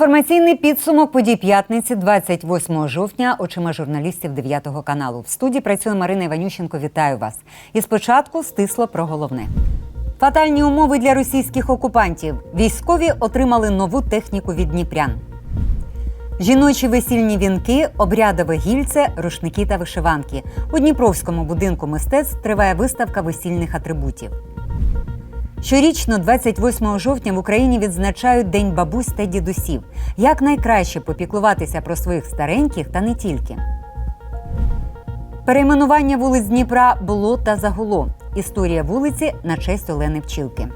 Інформаційний підсумок подій п'ятниці 28 жовтня очима журналістів 9 каналу. В студії працює Марина Іванющенко. Вітаю вас. І спочатку стисло про головне. Фатальні умови для російських окупантів. Військові отримали нову техніку від Дніпрян. Жіночі весільні вінки, обрядове гільце, рушники та вишиванки. У Дніпровському будинку мистецтв триває виставка весільних атрибутів. Щорічно, 28 жовтня, в Україні відзначають День бабусь та дідусів. Як найкраще попіклуватися про своїх стареньких та не тільки. Перейменування вулиць Дніпра було та загуло. Історія вулиці на честь Олени Пчілки.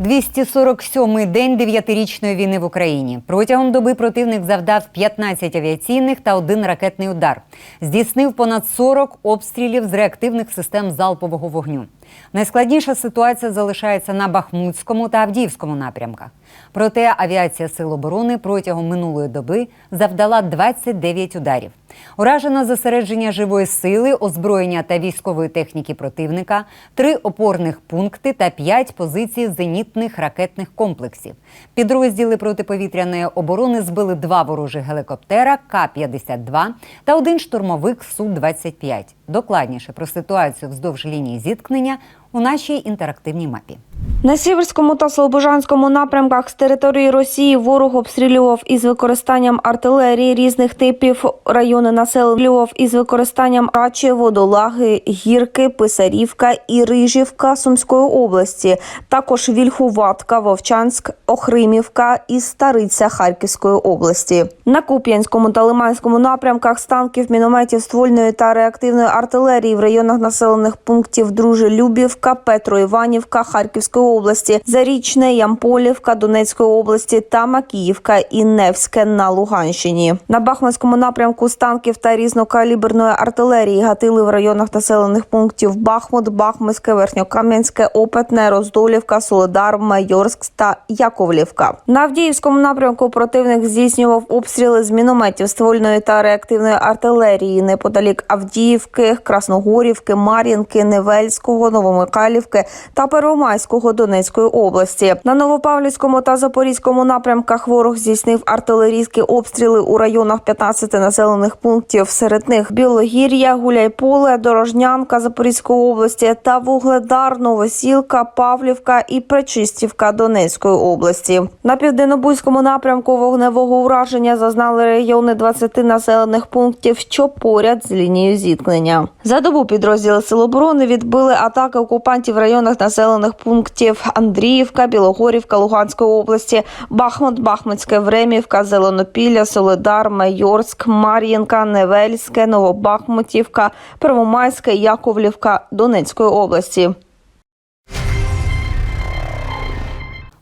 247-й день дев'ятирічної війни в Україні. Протягом доби противник завдав 15 авіаційних та один ракетний удар. Здійснив понад 40 обстрілів з реактивних систем залпового вогню. Найскладніша ситуація залишається на Бахмутському та Авдіївському напрямках. Проте авіація Сил оборони протягом минулої доби завдала 29 ударів. Уражено зосередження живої сили, озброєння та військової техніки противника, три опорних пункти та п'ять позицій зенітних ракетних комплексів. Підрозділи протиповітряної оборони збили два ворожі гелікоптера К-52 та один штурмовик Су-25. Докладніше про ситуацію вздовж лінії зіткнення у нашій інтерактивній мапі. На Сіверському та Слобожанському напрямках з території Росії ворог обстрілював із використанням артилерії різних типів. Райони населював із використанням Рачі, Водолаги, Гірки, Писарівка і Рижівка Сумської області. Також Вільхуватка, Вовчанськ, Охримівка і Стариця Харківської області. На Куп'янському та Лиманському напрямках з танків, мінометів, ствольної та реактивної артилерії в районах населених пунктів Дружелюбівка, Петро-Іванівка, Харківської області, Зарічне, Ямполівка, Донецької області та Макіївка і Невське на Луганщині. На Бахмутському напрямку з танків та різнокаліберної артилерії гатили в районах населених пунктів Бахмут, Бахмутське, Верхньокам'янське, Опитне, Роздолівка, Солодар, Майорськ та Яковлівка. На Авдіївському напрямку противник здійснював обстріли з мінометів ствольної та реактивної артилерії неподалік Авдіївки, Красногорівки, Мар'їнки, Невельського, Новомихайлівки та Первомайського Донецької області. На Новопавлівському та Запорізькому напрямках ворог здійснив артилерійські обстріли у районах 15 населених пунктів. Серед них Білогір'я, Гуляйполе, Дорожнянка Запорізької області та Вугледар, Новосілка, Павлівка і Пречистівка Донецької області. На південнобузькому напрямку вогневого ураження зазнали райони 20 населених пунктів, що поряд з лінією зіткнення. За добу підрозділи Сил оборони відбили атаки окупантів в районах населених пунктів Андріївка, Білогорівка Луганської області, Бахмут, Бахмутське, Времівка, Зеленопілля, Солидар, Майорськ, Мар'їнка, Невельське, Новобахмутівка, Первомайське, Яковлівка Донецької області.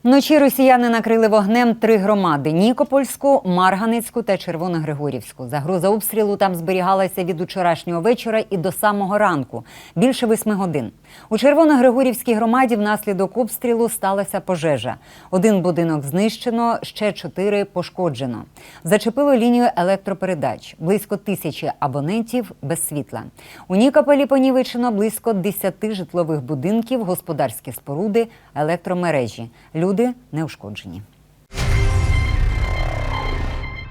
Вночі росіяни накрили вогнем три громади: Нікопольську, Марганецьку та Червоногригорівську. Загроза обстрілу там зберігалася від учорашнього вечора і до самого ранку більше восьми годин. У Червоногригорівській громаді внаслідок обстрілу сталася пожежа. Один будинок знищено, ще чотири пошкоджено. Зачепило лінію електропередач. Близько тисячі абонентів без світла. У Нікополі понівечено близько 10 житлових будинків, господарські споруди, електромережі. Люди не ушкоджені.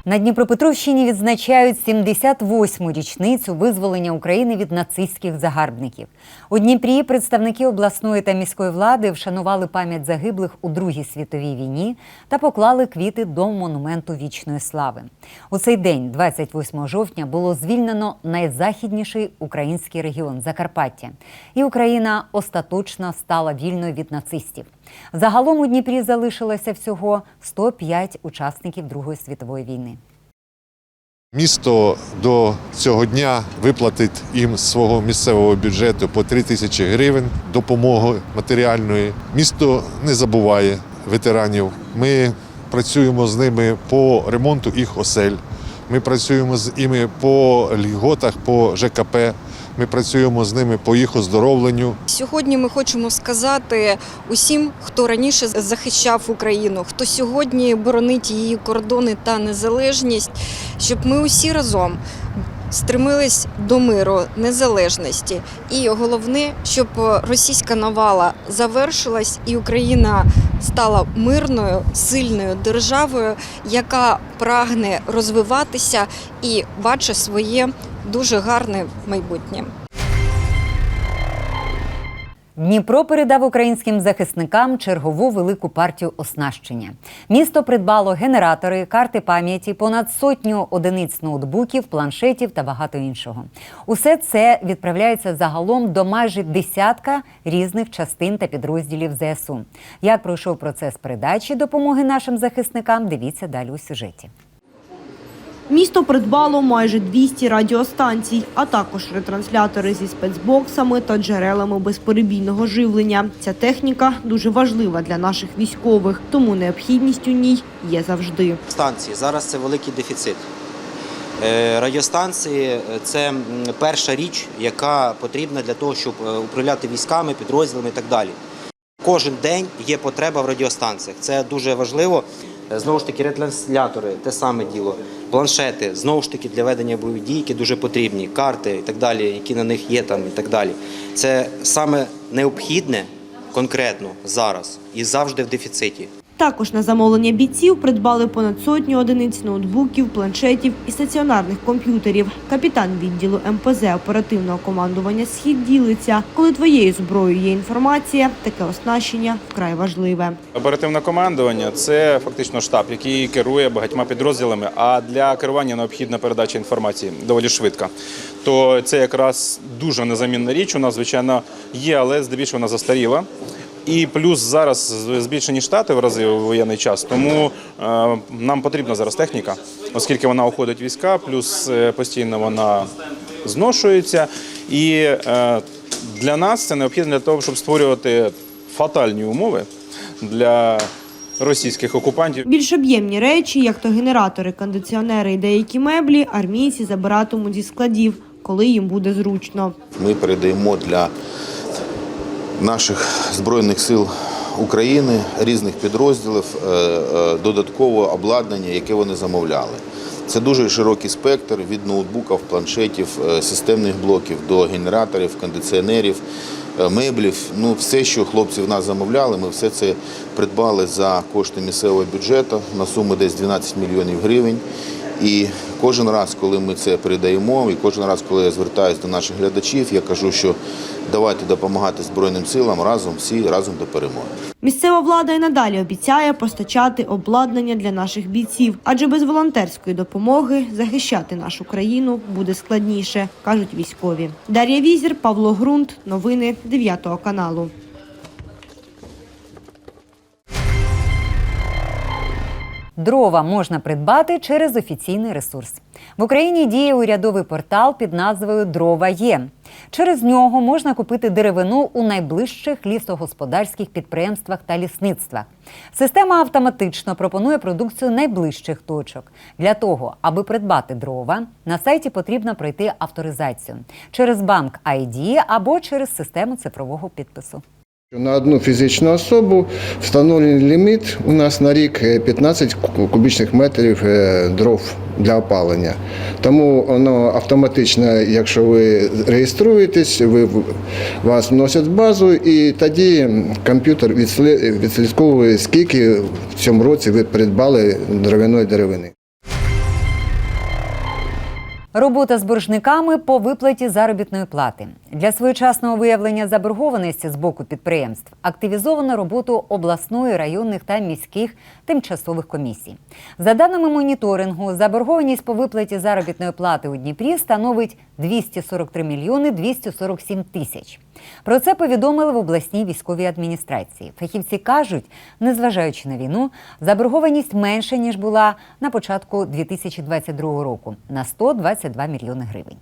На Дніпропетровщині відзначають 78-му річницю визволення України від нацистських загарбників. У Дніпрі представники обласної та міської влади вшанували пам'ять загиблих у Другій світовій війні та поклали квіти до монументу вічної слави. У цей день, 28 жовтня, було звільнено найзахідніший український регіон Закарпаття, і Україна остаточно стала вільною від нацистів. Загалом у Дніпрі залишилося всього 105 учасників Другої світової війни. Місто до цього дня виплатить їм з свого місцевого бюджету по 3 тисячі гривень допомоги матеріальної. Місто не забуває ветеранів. Ми працюємо з ними по ремонту їх осель. Ми працюємо з ними по льготах, по ЖКП. Ми працюємо з ними по їх оздоровленню. Сьогодні ми хочемо сказати усім, хто раніше захищав Україну, хто сьогодні боронить її кордони та незалежність, щоб ми усі разом стремились до миру, незалежності. І головне, щоб російська навала завершилась, і Україна стала мирною, сильною державою, яка прагне розвиватися і бачить своє дуже гарне майбутнє. Дніпро передав українським захисникам чергову велику партію оснащення. Місто придбало генератори, карти пам'яті, понад сотню одиниць ноутбуків, планшетів та багато іншого. Усе це відправляється загалом до майже десятка різних частин та підрозділів ЗСУ. Як пройшов процес передачі допомоги нашим захисникам? Дивіться далі у сюжеті. Місто придбало майже 200 радіостанцій, а також ретранслятори зі спецбоксами та джерелами безперебійного живлення. Ця техніка дуже важлива для наших військових, тому необхідність у ній є завжди. станції. Зараз це великий дефіцит. Е, Радіостанції це перша річ, яка потрібна для того, щоб е, управляти військами, підрозділами і так далі. Кожен день є потреба в радіостанціях. Це дуже важливо. Е, Знову ж таки, ретранслятори те саме діло, планшети, знову ж таки, для ведення бойових дій, які дуже потрібні, карти і так далі, які на них є там і так далі. Це саме необхідне конкретно зараз і завжди в дефіциті. Також на замовлення бійців придбали понад сотню одиниць ноутбуків, планшетів і стаціонарних комп'ютерів. Капітан відділу МПЗ оперативного командування Схід ділиться. Коли твоєю зброєю є інформація, таке оснащення вкрай важливе. Оперативне командування це фактично штаб, який керує багатьма підрозділами. А для керування необхідна передача інформації доволі швидка. То це якраз дуже незамінна річ. У нас звичайно є, але здебільшого вона застаріла. І плюс зараз збільшені штати в рази у воєнний час, тому е, нам потрібна зараз техніка, оскільки вона уходить в війська, плюс е, постійно вона зношується. І е, для нас це необхідно для того, щоб створювати фатальні умови для російських окупантів. Більш об'ємні речі, як то генератори, кондиціонери і деякі меблі, армійці забиратимуть зі складів, коли їм буде зручно. Ми передаємо для наших збройних сил України різних підрозділів е, е, додаткове обладнання, яке вони замовляли. Це дуже широкий спектр від ноутбуків, планшетів, е, системних блоків до генераторів, кондиціонерів, меблів. Ну, все, що хлопці в нас замовляли, ми все це придбали за кошти місцевого бюджету на суму десь 12 мільйонів гривень. І кожен раз, коли ми це передаємо, і кожен раз, коли я звертаюся до наших глядачів, я кажу, що давайте допомагати Збройним силам разом, всі разом до перемоги. Місцева влада і надалі обіцяє постачати обладнання для наших бійців, адже без волонтерської допомоги захищати нашу країну буде складніше, кажуть військові. Дар'я Візір, Павло Грунт, новини 9 каналу. Дрова можна придбати через офіційний ресурс. В Україні діє урядовий портал під назвою Дрова є. Через нього можна купити деревину у найближчих лісогосподарських підприємствах та лісництвах. Система автоматично пропонує продукцію найближчих точок. Для того, аби придбати дрова, на сайті потрібно пройти авторизацію через банк ID або через систему цифрового підпису. На одну фізичну особу встановлений ліміт у нас на рік е, 15 кубічних метрів е, дров для опалення. Тому воно автоматично, якщо ви реєструєтесь, ви вас вносять в базу, і тоді комп'ютер відслі- відслідковує, скільки в цьому році ви придбали дерев'яної деревини. Робота з боржниками по виплаті заробітної плати для своєчасного виявлення заборгованості з боку підприємств активізовано роботу обласної, районних та міських тимчасових комісій. За даними моніторингу, заборгованість по виплаті заробітної плати у Дніпрі становить 243 мільйони 247 тисяч. Про це повідомили в обласній військовій адміністрації. Фахівці кажуть, незважаючи на війну, заборгованість менше ніж була на початку 2022 року на 122 мільйони гривень.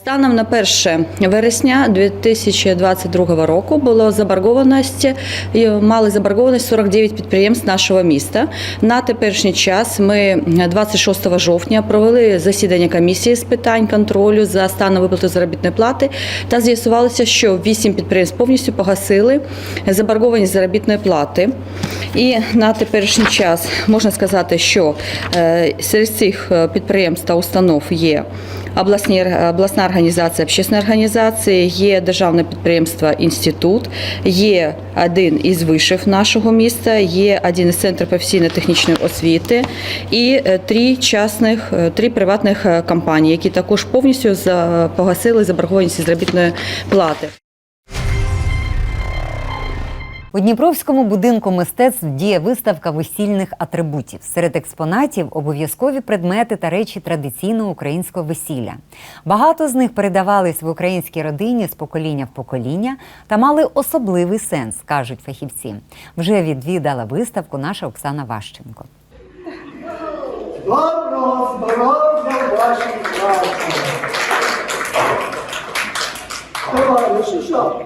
Станом на 1 вересня 2022 року було заборгованість, мали заборгованість 49 підприємств нашого міста. На теперішній час ми 26 жовтня провели засідання комісії з питань контролю за станом виплати заробітної плати та з'ясувалося, що 8 підприємств повністю погасили заборгованість заробітної плати. І на теперішній час можна сказати, що е, серед цих е, підприємств та установ є обласні, обласна організація, общественна організація, є державне підприємство Інститут, є один із вишив нашого міста, є один із центрів професійно-технічної освіти і е, три частних, е, три приватних е, компанії, які також повністю погасили заборгованість заробітної плати. У Дніпровському будинку мистецтв діє виставка весільних атрибутів. Серед експонатів обов'язкові предмети та речі традиційного українського весілля. Багато з них передавались в українській родині з покоління в покоління та мали особливий сенс, кажуть фахівці. Вже відвідала виставку наша Оксана Ващенко. Товариші, що?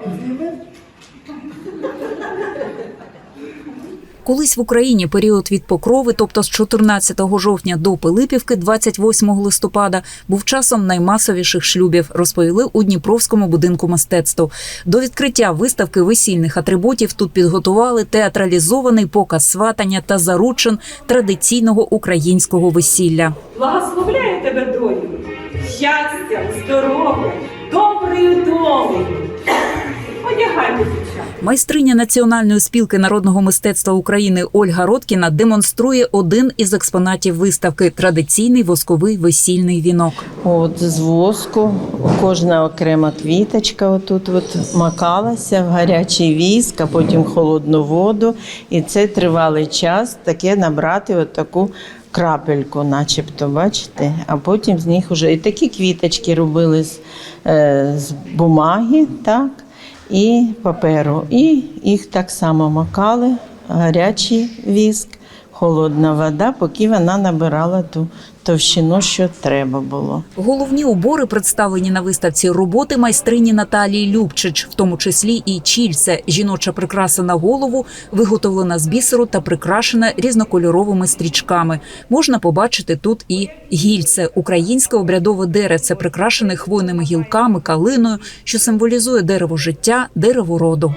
Колись в Україні період від Покрови, тобто з 14 жовтня до Пилипівки, 28 листопада, був часом наймасовіших шлюбів, розповіли у Дніпровському будинку мистецтв. До відкриття виставки весільних атрибутів тут підготували театралізований показ сватання та заручин традиційного українського весілля. Благословляю тебе, доню, щастям, здоров'ям, доброю долею. Одягайте, дівчата. Майстриня Національної спілки народного мистецтва України Ольга Роткіна демонструє один із експонатів виставки традиційний восковий весільний вінок. От з воску кожна окрема квіточка отут от макалася в гарячий віск, а потім холодну воду. І це тривалий час таке набрати от таку крапельку, начебто, бачите, а потім з них вже і такі квіточки робили з, е, з бумаги, так, і паперу. І їх так само макали, гарячий віск, холодна вода, поки вона набирала ту товщину, що треба було. Головні убори представлені на виставці роботи майстрині Наталії Любчич, в тому числі і чільце, жіноча прикраса на голову, виготовлена з бісеру та прикрашена різнокольоровими стрічками. Можна побачити тут і гільце, українське обрядове деревце, прикрашене хвойними гілками, калиною, що символізує дерево життя, дерево роду.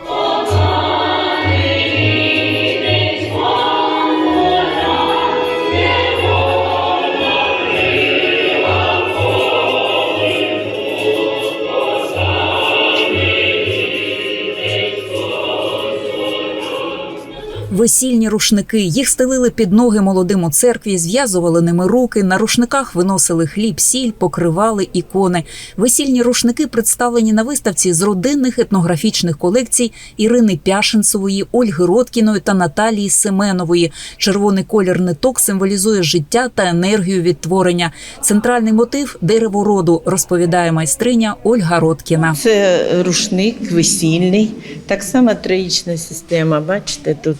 Весільні рушники їх стелили під ноги молодим у церкві, зв'язували ними руки. На рушниках виносили хліб, сіль, покривали ікони. Весільні рушники представлені на виставці з родинних етнографічних колекцій Ірини Пяшинцевої, Ольги Роткіної та Наталії Семенової. Червоний колір ниток символізує життя та енергію відтворення. Центральний мотив дерево роду, розповідає майстриня Ольга Роткіна. Це рушник весільний, так само троїчна система. Бачите, тут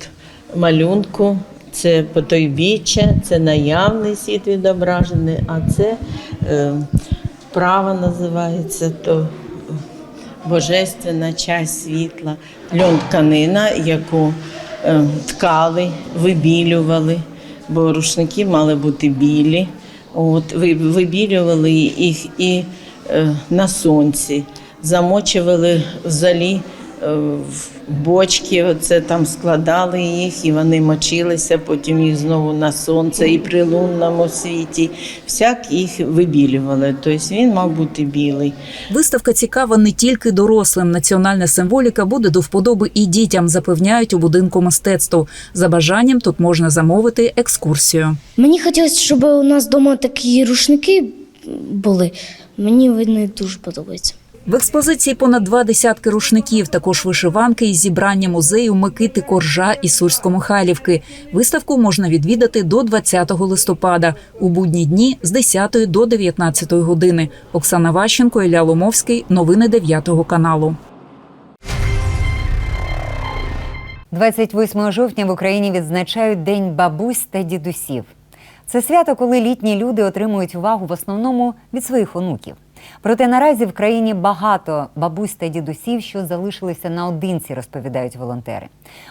малюнку, це потойбіччя, це наявний світ відображений, а це е, право називається, то божественна часть світла, льон тканина, яку е, ткали, вибілювали, бо рушники мали бути білі. От, вибілювали їх і е, на сонці, замочували в залі е, в бочки, оце там складали їх, і вони мочилися, потім їх знову на сонце і при лунному світі. Всяк їх вибілювали. Тобто він мав бути білий. Виставка цікава не тільки дорослим. Національна символіка буде до вподоби і дітям, запевняють у будинку мистецтв. За бажанням тут можна замовити екскурсію. Мені хотілося, щоб у нас вдома такі рушники були. Мені вони дуже подобаються. В експозиції понад два десятки рушників, також вишиванки із зібрання музею Микити Коржа і Сурсько-Михайлівки. Виставку можна відвідати до 20 листопада у будні дні з 10 до 19 години. Оксана Ващенко, Ілля Ломовський. Новини 9 каналу. 28 жовтня в Україні відзначають День бабусь та дідусів. Це свято, коли літні люди отримують увагу в основному від своїх онуків. Проте наразі в країні багато бабусь та дідусів, що залишилися наодинці, розповідають волонтери.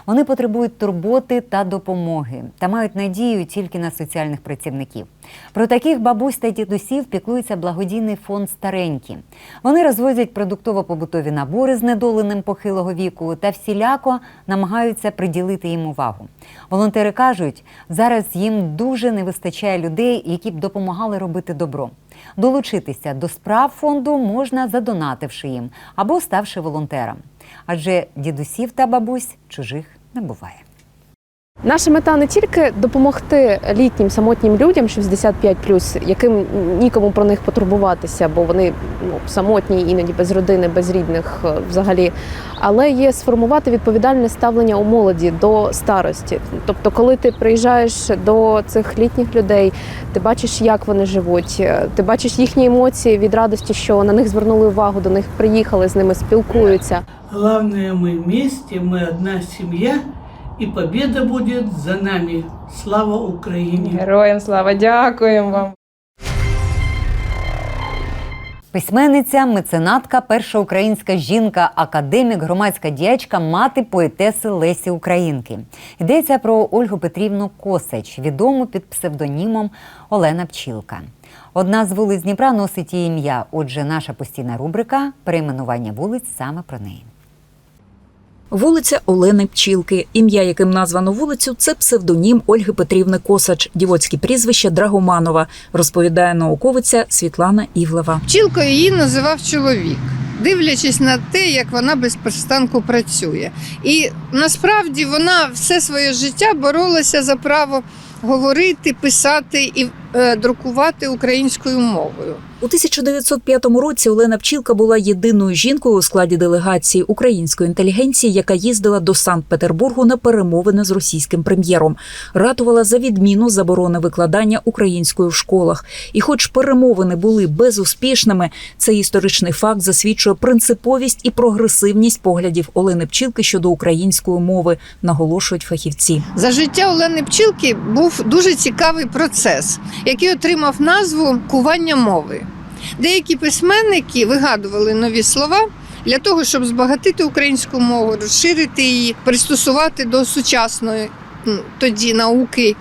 Вони потребують турботи та допомоги та мають надію тільки на соціальних працівників. Про таких бабусь та дідусів піклується благодійний фонд Старенькі. Вони розвозять продуктово-побутові набори з недоленим похилого віку та всіляко намагаються приділити їм увагу. Волонтери кажуть, зараз їм дуже не вистачає людей, які б допомагали робити добро. Долучитися до справ фонду можна задонативши їм або ставши волонтером. Адже дідусів та бабусь чужих не буває. Наша мета не тільки допомогти літнім самотнім людям 65+, яким нікому про них потурбуватися, бо вони ну, самотні, іноді без родини, без рідних е, взагалі, але є сформувати відповідальне ставлення у молоді до старості. Тобто, коли ти приїжджаєш до цих літніх людей, ти бачиш, як вони живуть, е, ти бачиш їхні емоції від радості, що на них звернули увагу, до них приїхали, з ними спілкуються. Главное, мы вместе, мы одна семья, и победа будет за нами. Слава Украине! Героям слава, дякуємо вам. Письменниця, меценатка, перша українська жінка, академік, громадська діячка, мати поетеси Лесі Українки. Йдеться про Ольгу Петрівну Косач, відому під псевдонімом Олена Пчілка. Одна з вулиць Дніпра носить її ім'я. Отже, наша постійна рубрика перейменування вулиць саме про неї. Вулиця Олени Пчілки, ім'я, яким названо вулицю, це псевдонім Ольги Петрівни Косач, дівоцьке прізвище Драгоманова, розповідає науковиця Світлана Івлева. Пчілкою її називав чоловік, дивлячись на те, як вона без перестанку працює. І насправді вона все своє життя боролася за право говорити, писати і е, друкувати українською мовою. У 1905 році Олена Пчілка була єдиною жінкою у складі делегації української інтелігенції, яка їздила до Санкт-Петербургу на перемовини з російським прем'єром. Ратувала за відміну заборони викладання української в школах. І, хоч перемовини були безуспішними, цей історичний факт засвідчує принциповість і прогресивність поглядів Олени Пчілки щодо української мови, наголошують фахівці. За життя Олени Пчілки був дуже цікавий процес, який отримав назву кування мови. Деякі письменники вигадували нові слова для того, щоб збагатити українську мову, розширити її, пристосувати до сучасної тоді науки.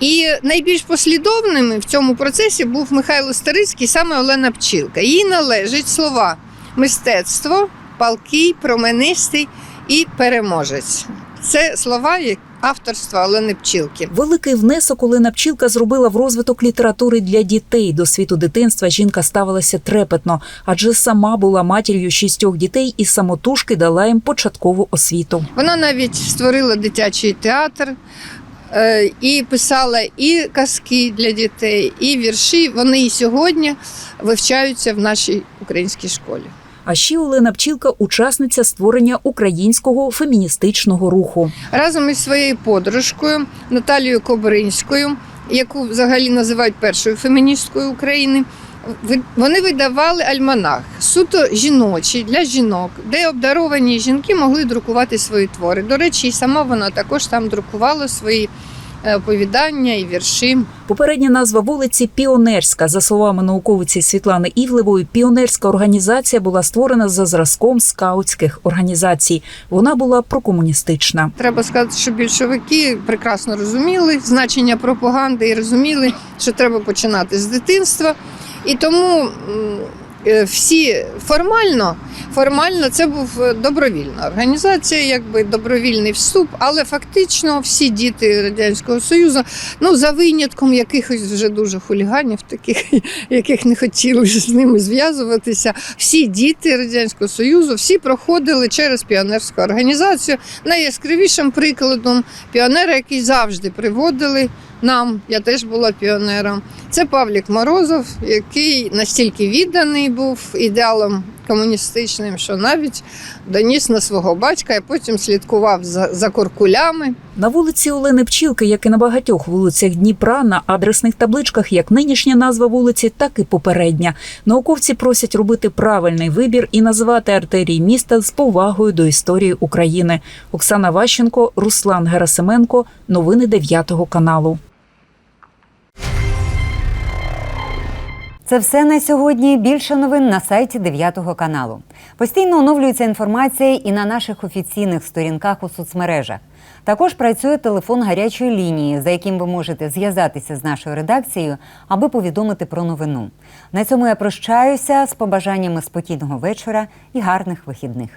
І найбільш послідовними в цьому процесі був Михайло Старицький, саме Олена Пчілка. Їй належать слова мистецтво, палкий, променистий і переможець. Це слова як авторства Олени Пчілки. Великий внесок Олена Пчілка зробила в розвиток літератури для дітей. До світу дитинства жінка ставилася трепетно, адже сама була матір'ю шістьох дітей і самотужки дала їм початкову освіту. Вона навіть створила дитячий театр. е, І писала і казки для дітей, і вірші. Вони і сьогодні вивчаються в нашій українській школі. А ще Олена Пчілка учасниця створення українського феміністичного руху. разом із своєю подружкою Наталією Кобринською, яку взагалі називають першою феміністкою України. Вони видавали альманах суто жіночий для жінок, де обдаровані жінки могли друкувати свої твори. До речі, сама вона також там друкувала свої оповідання і вірші. Попередня назва вулиці Піонерська. За словами науковиці Світлани Івлевої, піонерська організація була створена за зразком скаутських організацій. Вона була прокомуністична. Треба сказати, що більшовики прекрасно розуміли значення пропаганди і розуміли, що треба починати з дитинства. І тому е, всі формально, формально це був е, добровільна організація, якби добровільний вступ, але фактично всі діти Радянського Союзу, ну за винятком якихось вже дуже хуліганів, таких, яких не хотіли з ними зв'язуватися. Всі діти Радянського Союзу всі проходили через піонерську організацію. Найяскравішим прикладом піонера, який завжди приводили нам, я теж була піонером. Це Павлік Морозов, який настільки відданий був ідеалом комуністичним, що навіть доніс на свого батька і потім слідкував за, за куркулями. На вулиці Олени Пчілки, як і на багатьох вулицях Дніпра, на адресних табличках як нинішня назва вулиці, так і попередня. Науковці просять робити правильний вибір і називати артерії міста з повагою до історії України. Оксана Ващенко, Руслан Герасименко. Новини 9 каналу. Це все на сьогодні. Більше новин на сайті 9 каналу. Постійно оновлюється інформація і на наших офіційних сторінках у соцмережах. Також працює телефон гарячої лінії, за яким ви можете зв'язатися з нашою редакцією, аби повідомити про новину. На цьому я прощаюся з побажаннями спокійного вечора і гарних вихідних.